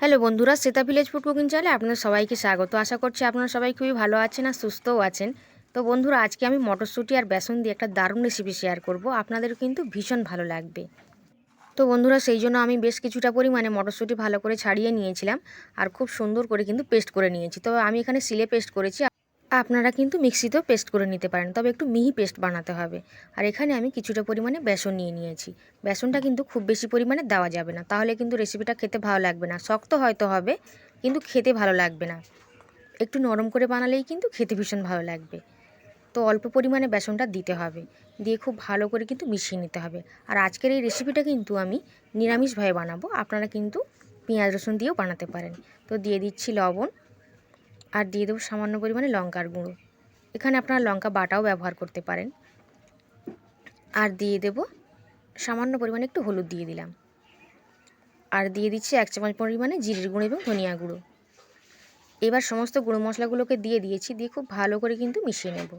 Hello বন্ধুরা, Shweta village food cooking চ্যানেলে আপনাদের সবাইকে স্বাগত। আশা করছি আপনারা সবাই খুবই ভালো আছেন আর সুস্থও আছেন। তো বন্ধুরা, আজকে আমি মটরশুঁটি আর বেসন দিয়ে একটা দারুণ রেসিপি শেয়ার করব। আপনাদের কিন্তু ভীষণ ভালো লাগবে। তো বন্ধুরা, সেই জন্য আমি বেশ কিছুটা পরিমাণে মটরশুঁটি ভালো করে ছাড়িয়ে নিয়েছিলাম আর খুব সুন্দর করে কিন্তু পেস্ট করে নিয়েছি। তবে আমি এখানে সিলে পেস্ট করেছি। আপনারা কিন্তু মিক্সিতেও পেস্ট করে নিতে পারেন, তবে একটু মিহি পেস্ট বানাতে হবে। আর এখানে আমি কিছুটা পরিমাণে বেসন নিয়ে নিয়েছি। বেসনটা কিন্তু খুব বেশি পরিমাণে দেওয়া যাবে না, তাহলে কিন্তু রেসিপিটা খেতে ভালো লাগবে না। শক্ত হয়তো হবে, কিন্তু খেতে ভালো লাগবে না। একটু নরম করে বানালেই কিন্তু খেতে ভীষণ ভালো লাগবে। তো অল্প পরিমাণে বেসনটা দিতে হবে। দিয়ে খুব ভালো করে কিন্তু মিশিয়ে নিতে হবে। আর আজকের এই রেসিপিটা কিন্তু আমি নিরামিষভাবে বানাবো। আপনারা কিন্তু পেঁয়াজ রসুন দিয়েও বানাতে পারেন। তো দিয়ে দিচ্ছি লবণ। আর দিয়ে দেবো সামান্য পরিমাণে লঙ্কার গুঁড়ো। এখানে আপনারা লঙ্কা বাটাও ব্যবহার করতে পারেন। আর দিয়ে দেব সামান্য পরিমাণে একটু হলুদ দিয়ে দিলাম। আর দিয়ে দিচ্ছি এক চামচ পরিমাণে জিরের গুঁড়ো এবং ধনিয়া গুঁড়ো। এবার সমস্ত গুঁড়ো মশলাগুলোকে দিয়ে দিয়েছি, দিয়ে খুব ভালো করে কিন্তু মিশিয়ে নেব।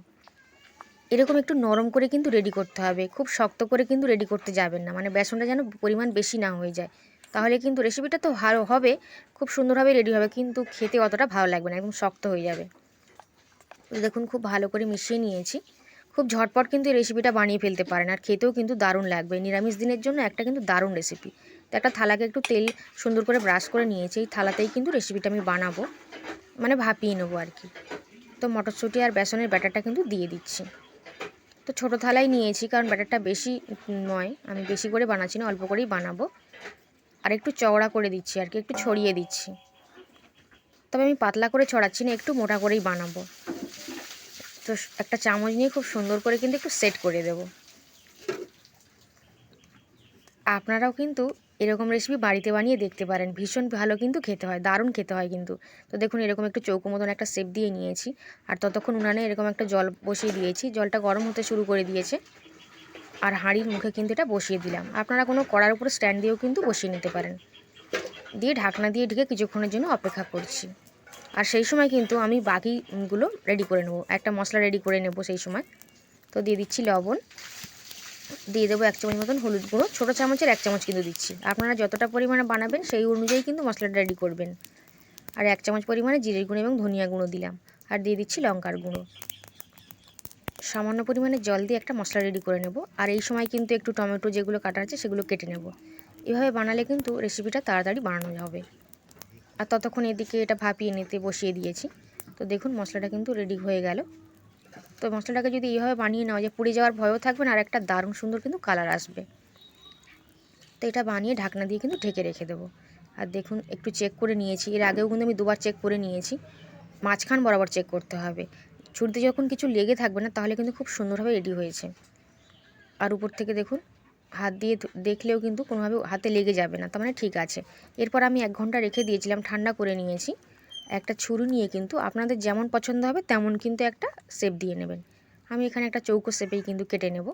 এরকম একটু নরম করে কিন্তু রেডি করতে হবে। খুব শক্ত করে কিন্তু রেডি করতে যাবেন না। মানে বেসনটা যেন পরিমাণ বেশি না হয়ে যায়। তাহলে কিন্তু রেসিপিটা তো ভালো হবে, খুব সুন্দরভাবে রেডি হবে, কিন্তু খেতে অতটা ভালো লাগবে না, একদম শক্ত হয়ে যাবে। দেখুন, খুব ভালো করে মিশিয়ে নিয়েছি। খুব ঝটপট কিন্তু এই রেসিপিটা বানিয়ে ফেলতে পারেন, আর খেতেও কিন্তু দারুণ লাগবে। নিরামিষ দিনের জন্য একটা কিন্তু দারুণ রেসিপি তো একটা থালাকে একটু তেল সুন্দর করে ব্রাশ করে নিয়েছি, এই থালাতেই কিন্তু রেসিপিটা আমি বানাবো মানে ভাপিয়ে নেব আর কি। তো মটরশুঁটি আর বেসনের ব্যাটারটা কিন্তু দিয়ে দিচ্ছি। তো ছোটো থালাই নিয়েছি, কারণ ব্যাটারটা বেশি নয়, আমি বেশি করে বানাচ্ছি না, অল্প করেই বানাবো। আর একটু চওড়া করে দিচ্ছি, আর কি একটু ছড়িয়ে দিচ্ছি। তবে আমি পাতলা করে ছড়াচ্ছি না, একটু মোটা করেই বানাবো। তো একটা চামচ নিয়ে খুব সুন্দর করে কিন্তু একটু সেট করে দেব। আপনারাও কিন্তু এরকম রেসিপি বাড়িতে বানিয়ে দেখতে পারেন। ভীষণ ভালো কিন্তু খেতে হয়, দারুণ খেতে হয় কিন্তু। তো দেখুন, এরকম একটু চৌকো মতন একটা সেপ দিয়ে নিয়েছি। আর ততক্ষণ উনানে এরকম একটা জল বসিয়ে দিয়েছি। জলটা গরম হতে শুরু করে দিয়েছে। আর হাঁড়ির মুখে কিন্তু এটা বসিয়ে দিলাম। আপনারা কোনো কড়ার উপরে স্ট্যান্ড দিয়েও কিন্তু বসিয়ে নিতে পারেন। দিয়ে ঢাকনা দিয়ে ঢেকে কিছুক্ষণের জন্য অপেক্ষা করছি। আর সেই সময় কিন্তু আমি বাকিগুলো রেডি করে নেব। একটা মশলা রেডি করে নেব সেই সময়। তো দিয়ে দিচ্ছি লবণ। দিয়ে দেবো এক চামচ মতন হলুদ গুঁড়ো। ছোটো চামচের এক চামচ কিন্তু দিচ্ছি। আপনারা যতটা পরিমাণে বানাবেন সেই অনুযায়ী কিন্তু মশলাটা রেডি করবেন। আর এক চামচ পরিমাণে জিরের গুঁড়ো এবং ধনিয়া গুঁড়ো দিলাম। আর দিয়ে দিচ্ছি লঙ্কার গুঁড়ো। সামান্য পরিমাণে জল দিয়ে একটা মশলা রেডি করে নেব। আর এই সময় কিন্তু একটু টমেটো যেগুলো কাটা আছে সেগুলো কেটে নেব। এভাবে বানালে কিন্তু রেসিপিটা তাড়াতাড়ি বানানো হবে। আর ততক্ষণ এদিকে এটা ভাপিয়ে নিতে বসিয়ে দিয়েছি। তো দেখুন, মশলাটা কিন্তু রেডি হয়ে গেল। তো মশলাটাকে যদি এইভাবে বানিয়ে নেওয়া যায়, পুড়ে যাওয়ার ভয়ও থাকবে না, আর একটা দারুণ সুন্দর কিন্তু কালার আসবে। তো এটা বানিয়ে ঢাকনা দিয়ে কিন্তু ঢেকে রেখে দেবো। আর দেখুন, একটু চেক করে নিয়েছি। এর আগেও কিন্তু আমি দুবার চেক করে নিয়েছি। মাঝখান বরাবর চেক করতে হবে। ছুরিতে যখন কিছু লেগে থাকবে না, তাহলে কিন্তু খুব সুন্দরভাবে রেডি হয়েছে। আর উপর থেকে দেখুন, হাত দিয়ে দেখলেও কিন্তু কোনোভাবে হাতে লেগে যাবে না, তার মানে ঠিক আছে। এরপর আমি এক ঘণ্টা রেখে দিয়েছিলাম, ঠান্ডা করে নিয়েছি। একটা ছুরি নিয়ে কিন্তু আপনাদের যেমন পছন্দ হবে, তেমন কিন্তু একটা শেপ দিয়ে নেবেন। আমি এখানে একটা চৌকো শেপেই কিন্তু কেটে নেব।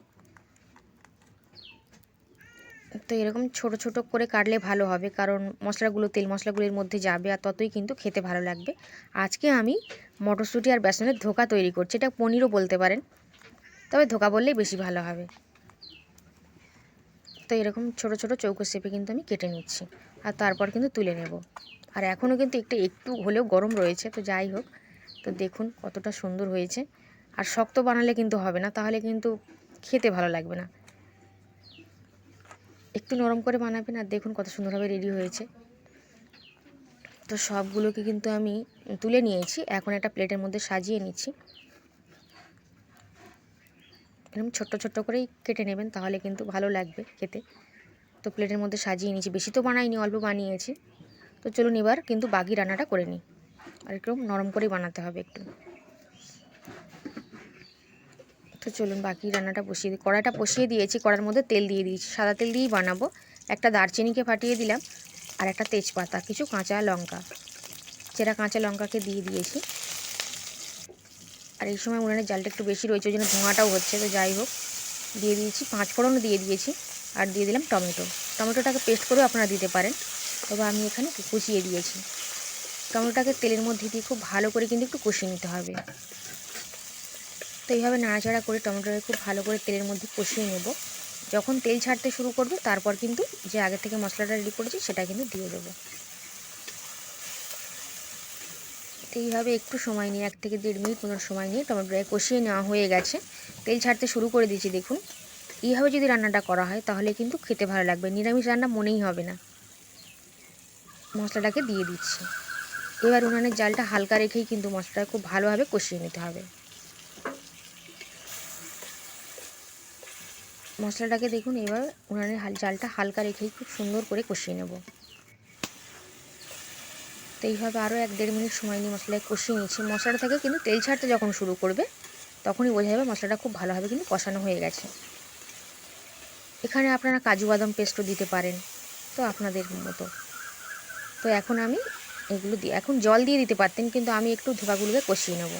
তো এরকম ছোট ছোট করে কাটলে ভালো হবে। কারণ মশলাগুলো, তেল মশলাগুলির মধ্যে যাবে আর ততই কিন্তু খেতে ভালো লাগবে। আজকে আমি মটরশুঁটি আর বেসনের ধোকা তৈরি করছি। এটা পনিরও বলতে পারেন। তবে ধোকা বললেই বেশি ভালো হবে। তো এরকম ছোট ছোট চৌকো শেপে কিন্তু আমি কেটে নিচ্ছি। আর তারপর কিন্তু তুলে নেব। আর এখনও কিন্তু একটু একটু হলেও গরম রয়েছে, তো যাই হোক। তো দেখুন কতটা সুন্দর হয়েছে। আর শক্ত বানালে কিন্তু হবে না, তাহলে কিন্তু খেতে ভালো লাগবে না। একটু নরম করে বানাবেন আর দেখুন কত সুন্দরভাবে রেডি হয়েছে। তো সবগুলোকে কিন্তু আমি তুলে নিয়েছি। এখন একটা প্লেটের মধ্যে সাজিয়ে নিচ্ছি। এরকম ছোট্ট ছোট্ট করেই কেটে নেবেন, তাহলে কিন্তু ভালো লাগবে খেতে। তো প্লেটের মধ্যে সাজিয়ে নিয়েছি। বেশি তো বানাইনি, অল্প বানিয়েছি। তো চলুন এবার কিন্তু বাকি রান্নাটা করে নিই। আর একটু নরম করেই বানাতে হবে একটু। তো চলুন বাকি রান্নাটা বসিয়ে দিই। কড়াটা বসিয়ে দিয়েছি কড়ার মধ্যে তেল দিয়ে দিয়েছি। সাদা তেল দিয়েই বানাবো। একটা দারচিনিকে ফাটিয়ে দিলাম আর একটা তেজপাতা, কিছু কাঁচা লঙ্কা। চেরা কাঁচা লঙ্কাকে দিয়ে দিয়েছি। আর এই সময় উনানের জালটা একটু বেশি রয়েছে, ওই জন্য ধোঁয়াটাও হচ্ছে। তো যাই হোক, দিয়ে দিয়েছি, পাঁচ ফোড়নও দিয়ে দিয়েছি আর দিয়ে দিলাম টমেটো। টমেটোটাকে পেস্ট করেও আপনারা দিতে পারেন। তবে আমি এখানে কুচিয়ে দিয়েছি। টমেটোটাকে তেলের মধ্যে দিয়ে খুব ভালো করে কিন্তু একটু কষিয়ে নিতে হবে। তো এইভাবে নাড়াচাড়া করে টমেটোটাকে খুব ভালো করে তেলের মধ্যে কষিয়ে নেব। যখন তেল ছাড়তে শুরু করবে, তারপর কিন্তু যে আগে থেকে মশলাটা রেডি করেছি, সেটা কিন্তু দিয়ে দেবো। এইভাবে একটু সময় নিয়ে, এক থেকে দেড় মিনিট মতন সময় নিয়ে টমেটোটাকে কষিয়ে নেওয়া হয়ে গেছে। তেল ছাড়তে শুরু করে দিয়েছি, দেখুন। এইভাবে যদি রান্নাটা করা হয়, তাহলে কিন্তু খেতে ভালো লাগবে। নিরামিষ রান্না মনেই হবে না। মশলাটাকে দিয়ে দিচ্ছি। এবার উনানের জালটা হালকা রেখেই কিন্তু মশলাটা খুব ভালোভাবে কষিয়ে নিতে হবে। মশলাটাকে দেখুন, এবার উনানের জালটা হালকা রেখেই খুব সুন্দর করে কষিয়ে নেব। তো এইভাবে আরও এক দেড় মিনিট সময় নিয়ে মশলায় কষিয়ে নিচ্ছি। মশলাটা থেকে কিন্তু তেল ছাড়তে যখন শুরু করবে, তখনই বোঝা যাবে মশলাটা খুব ভালোভাবে কিন্তু কষানো হয়ে গেছে। এখানে আপনারা কাজু বাদাম পেস্টও দিতে পারেন, তো আপনাদের মতো। তো এখন আমি এগুলো দিয়ে এখন জল দিয়ে দিতে পারতেন, কিন্তু আমি একটু ধোকাগুলোকে কষিয়ে নেব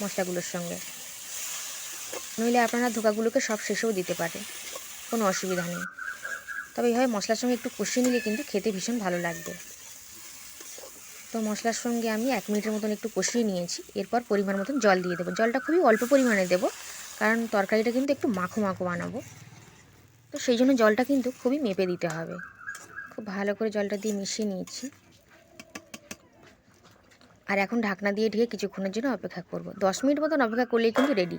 মশলাগুলোর সঙ্গে। নইলে আপনারা ধোকাগুলোকে সব শেষেও দিতে পারে কোনো অসুবিধা নেই। তবে এইভাবে মশলার সঙ্গে একটু কষিয়ে নিলে কিন্তু খেতে ভীষণ ভালো লাগবে। তো মশলার সঙ্গে আমি এক মিনিটের মতন একটু কষিয়ে নিয়েছি। এরপর পরিমাণ মতন জল দিয়ে দেবো। জলটা খুবই অল্প পরিমাণে দেবো, কারণ তরকারিটা কিন্তু একটু মাখো মাখো বানাবো। তো সেই জন্য জলটা কিন্তু খুবই মেপে দিতে হবে। খুব ভালো করে জলটা দিয়ে মিশিয়ে নিয়েছি। আর এখন ঢাকনা দিয়ে ঢেকে কিছুক্ষণের জন্য অপেক্ষা করব। দশ মিনিট মতন অপেক্ষা করলেই কিন্তু রেডি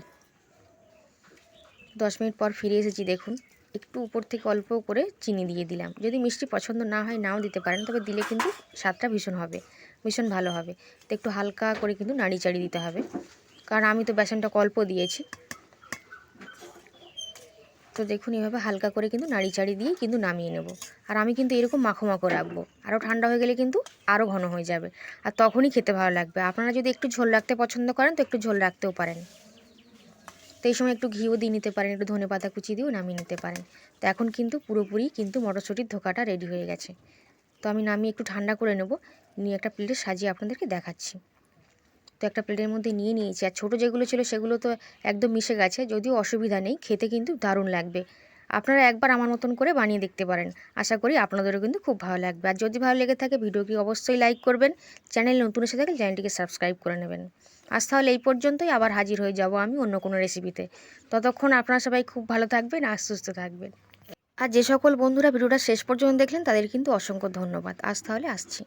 দশ মিনিট পর ফিরে এসেছি, দেখুন। একটু উপর থেকে অল্প করে চিনি দিয়ে দিলাম। যদি মিষ্টি পছন্দ না হয়, নাও দিতে পারেন, তবে দিলে কিন্তু স্বাদটা ভীষণ হবে, ভীষণ ভালো হবে। তো একটু হালকা করে কিন্তু নাড়ি চাড়ি দিতে হবে। কারণ আমি তো বেসনটা অল্প দিয়েছি। তো দেখুন, এভাবে হালকা করে কিন্তু নাড়ি চাড়ি দিয়ে কিন্তু নামিয়ে নেব। আর আমি কিন্তু এরকম মাখো মাখো রাখব। আরও ঠান্ডা হয়ে গেলে কিন্তু আরও ঘন হয়ে যাবে। আর তখনই খেতে ভালো লাগবে। আপনারা যদি একটু ঝোল রাখতে পছন্দ করেন, তো একটু ঝোল রাখতেও পারেন। তো এই সময় একটু ঘিও দিয়ে নিতে পারেন, একটু ধনে পাতা কুচি দিয়েও নামিয়ে নিতে পারেন। তো এখন কিন্তু পুরোপুরি কিন্তু মটরশুঁটির ধোকাটা রেডি হয়ে গেছে। তো আমি নামিয়ে একটু ঠান্ডা করে নেব, নিয়ে একটা প্লেটে সাজিয়ে আপনাদেরকে দেখাচ্ছি। তো একটা প্লেটের মধ্যে নিয়ে নিয়েছি, আর ছোটো যেগুলো ছিল সেগুলো তো একদম মিশে গেছে, যদিও অসুবিধা নেই, খেতে কিন্তু দারুণ লাগবে। আপনারা একবার আমার মতন করে বানিয়ে দেখতে পারেন। আশা করি আপনাদেরও কিন্তু খুব ভালো লাগবে। আর যদি ভালো লেগে থাকে ভিডিওটি অবশ্যই লাইক করবেন। চ্যানেল নতুন এসে থাকলে চ্যানেলটিকে সাবস্ক্রাইব করে নেবেন। আজ তাহলে এই পর্যন্তই। আবার হাজির হয়ে যাব আমি অন্য কোনো রেসিপিতে। ততক্ষণ আপনারা সবাই খুব ভালো থাকবেন আর সুস্থ থাকবেন। আর যে সকল বন্ধুরা ভিডিওটা শেষ পর্যন্ত দেখলেন তাদের কিন্তু অসংখ্য ধন্যবাদ। আজ তাহলে আসছি।